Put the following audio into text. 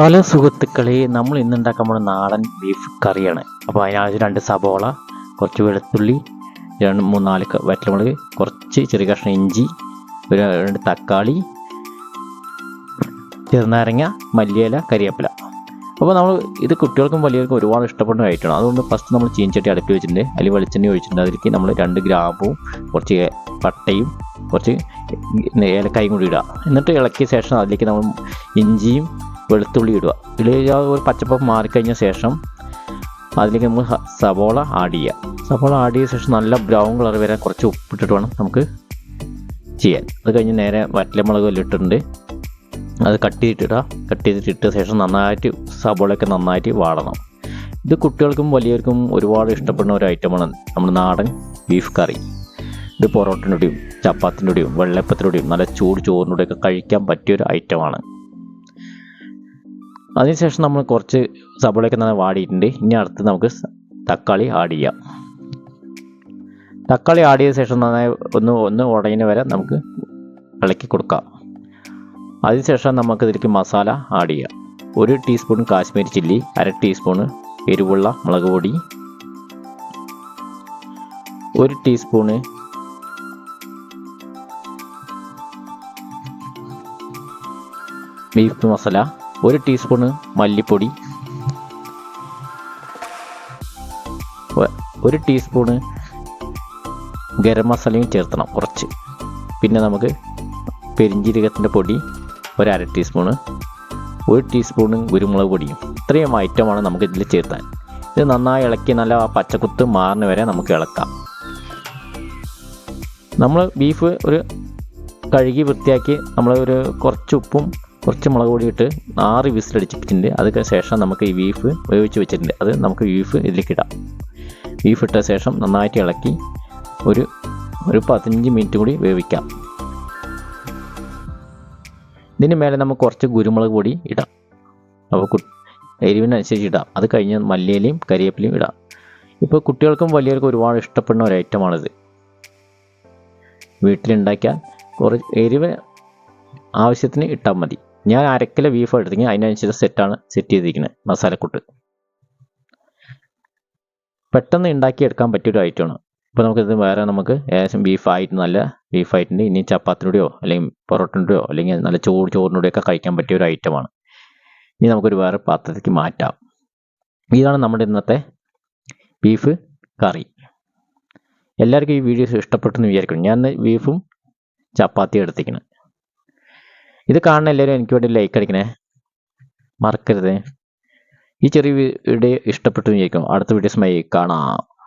Hello സുഹൃത്തുക്കളെ നമ്മൾ ഇന്ന് ഉണ്ടാക്കാൻ പോകുന്ന നാടൻ ബീഫ് കറിയാണ്. അപ്പോൾ അതിനാവശ്യം രണ്ട് സബോള കുറച്ച് വെളുത്തുള്ളി രണ്ട് മൂന്നാൽ ക- വറ്റൽമുളക് കുറച്ച് ചെറിയ കഷ്ണം ഇഞ്ചി ഒരു രണ്ട് തക്കാളി ചെറുനാരങ്ങ മല്ലിയില കരിയപ്പില. അപ്പോൾ നമ്മൾ ഇത് കുട്ടികൾക്കും വലിയവർക്കും ഒരുപാട് ഇഷ്ടപ്പെടുന്ന ഐറ്റമാണ് അതുകൊണ്ട് ഫസ്റ്റ് നമ്മൾ ചീൻചട്ടി അടുപ്പി വെച്ചിട്ടുണ്ട്. അതിൽ വെളിച്ചെണ്ണ ഒഴിച്ചിട്ടുണ്ട്. അതിലേക്ക് നമ്മൾ രണ്ട് ഗ്രാമ്പും കുറച്ച് പട്ടയും കുറച്ച് ഏലക്കായും കൂടി ഇടുക. എന്നിട്ട് ഇളക്കിയ ശേഷം അതിലേക്ക് നമ്മൾ ഇഞ്ചിയും വെളുത്തുള്ളി ഇടുക. ആ ഒരു പച്ചപ്പ് മാറിക്കഴിഞ്ഞ ശേഷം അതിലേക്ക് നമ്മൾ സവോള ആഡ് ചെയ്യുക. സവോള ആഡ് ചെയ്ത ശേഷം നല്ല ബ്രൗൺ കളർ വരെ കുറച്ച് ഉപ്പിട്ടിട്ട് വേണം നമുക്ക് ചെയ്യാൻ. അത് കഴിഞ്ഞ് നേരെ വറ്റലമുളക് എല്ലാം ഇട്ടിട്ടുണ്ട്. അത് കട്ട് ചെയ്തിട്ടിടുക. കട്ട് ചെയ്തിട്ട് ഇട്ട ശേഷം നന്നായിട്ട് സവോളയൊക്കെ നന്നായിട്ട് വാടണം. ഇത് കുട്ടികൾക്കും വലിയവർക്കും ഒരുപാട് ഇഷ്ടപ്പെടുന്ന ഒരു ഐറ്റമാണ് നമ്മുടെ നാടൻ ബീഫ് കറി ഇത് പൊറോട്ടിന്റെയും ചപ്പാത്തിന്റെയും വെള്ളപ്പത്തിന്റെയും നല്ല ചൂട് ചോറിനുടെയൊക്കെ കഴിക്കാൻ പറ്റിയൊരു ഐറ്റമാണ് അതിനുശേഷം നമ്മൾ കുറച്ച് സബോളയൊക്കെ നന്നായി വാടിയിട്ടുണ്ട്. ഇനി അടുത്ത് നമുക്ക് തക്കാളി ആഡ് ചെയ്യാം. തക്കാളി ആഡ് ചെയ്ത ശേഷം നന്നായി ഒന്ന് ഒന്ന് ഉടയുന്ന വരെ നമുക്ക് ഇളക്കി കൊടുക്കാം. അതിനുശേഷം നമുക്ക് ഇതിലേക്ക് മസാല ആഡ് ചെയ്യാം. ഒരു ടീസ്പൂൺ കാശ്മീരി ചില്ലി അര ടീസ്പൂൺ എരിവുള്ള മുളക് പൊടി ഒരു ടീസ്പൂണ് ബീഫ് മസാല ഒരു ടീസ്പൂണ് മല്ലിപ്പൊടി. ഒരു ടീസ്പൂണ് ഗരം മസാലയും ചേർത്തണം കുറച്ച്. പിന്നെ നമുക്ക് പെരിഞ്ജീരകത്തിന്റെ പൊടി ഒരു അര ടീസ്പൂണ് ഒരു ടീസ്പൂണ് കുരുമുളക് പൊടിയും. ഇത്രയും ഐറ്റമാണ് നമുക്ക് ഇതിൽ ചേർത്താൻ. ഇത് നന്നായി ഇളക്കി നല്ല ആ പച്ചക്കുത്ത് മാറുന്ന വരെ നമുക്ക് ഇളക്കാം. നമ്മൾ ബീഫ് ഒരു കഴുകി വൃത്തിയാക്കി നമ്മൾ ഒരു കുറച്ച് ഉപ്പും കുറച്ച് മുളക് പൊടി ഇട്ട് ആറ് വിസിലടിച്ചിട്ടുണ്ട് അതിന് ശേഷം നമുക്ക് ഈ ബീഫ് വേവിച്ച് വെച്ചിട്ടുണ്ട്. അത് നമുക്ക് ബീഫ് ഇതിലേക്ക് ഇടാം. ബീഫ് ഇട്ട ശേഷം നന്നായിട്ട് ഇളക്കി ഒരു ഒരു പതിനഞ്ച് മിനിറ്റ് കൂടി വേവിക്കാം. ഇതിന് മേലെ നമുക്ക് കുറച്ച് കുരുമുളക് പൊടി ഇടാം. അപ്പോൾ എരിവിനനുസരിച്ച് ഇടാം. അത് കഴിഞ്ഞ് മല്ലിയിലയും കരിയേപ്പിലയും ഇടാം. ഇപ്പോൾ കുട്ടികൾക്കും വലിയവർക്കും ഒരുപാട് ഇഷ്ടപ്പെടുന്ന ഒരു ഐറ്റമാണിത് വീട്ടിലുണ്ടാക്കിയാൽ കുറച്ച് എരിവ് ആവശ്യത്തിന് ഇട്ടാൽ മതി. ഞാൻ അരക്കിലെ ബീഫ് എടുത്തെങ്കിൽ അതിനനുസരിച്ച് സെറ്റാണ് സെറ്റ് ചെയ്തിരിക്കുന്നത്. മസാലക്കൂട്ട്. പെട്ടെന്ന് ഉണ്ടാക്കിയെടുക്കാൻ പറ്റിയൊരു ഐറ്റമാണ് ഇപ്പോൾ നമുക്കിത് വേറെ നമുക്ക് ഏകദേശം ബീഫായിട്ട് നല്ല ബീഫായിട്ടുണ്ട് ഇനി ചപ്പാത്തിനോടെയോ അല്ലെങ്കിൽ പൊറോട്ടിനുടെയോ അല്ലെങ്കിൽ നല്ല ചോറ് ചോറിനുടെയോ ഒക്കെ കഴിക്കാൻ പറ്റിയ ഒരു ഐറ്റമാണ് ഇനി നമുക്കൊരു വേറെ പാത്രത്തിലേക്ക് മാറ്റാം. ഇതാണ് നമ്മുടെ ഇന്നത്തെ ബീഫ് കറി. എല്ലാവർക്കും ഈ വീഡിയോസ് ഇഷ്ടപ്പെട്ടെന്ന് വിചാരിക്കുന്നു. ഞാൻ ബീഫും ചപ്പാത്തിയും എടുത്തിരിക്കണം ഇത് കാണുന്ന എല്ലാവരും എനിക്ക് വേണ്ടി ലൈക്ക് അടിക്കണേ. മറക്കരുത്. ഈ ചെറിയ വീഡിയോ ഇഷ്ടപ്പെട്ടു വിചാരിക്കും. അടുത്ത വീഡിയോസുമായി കാണാം.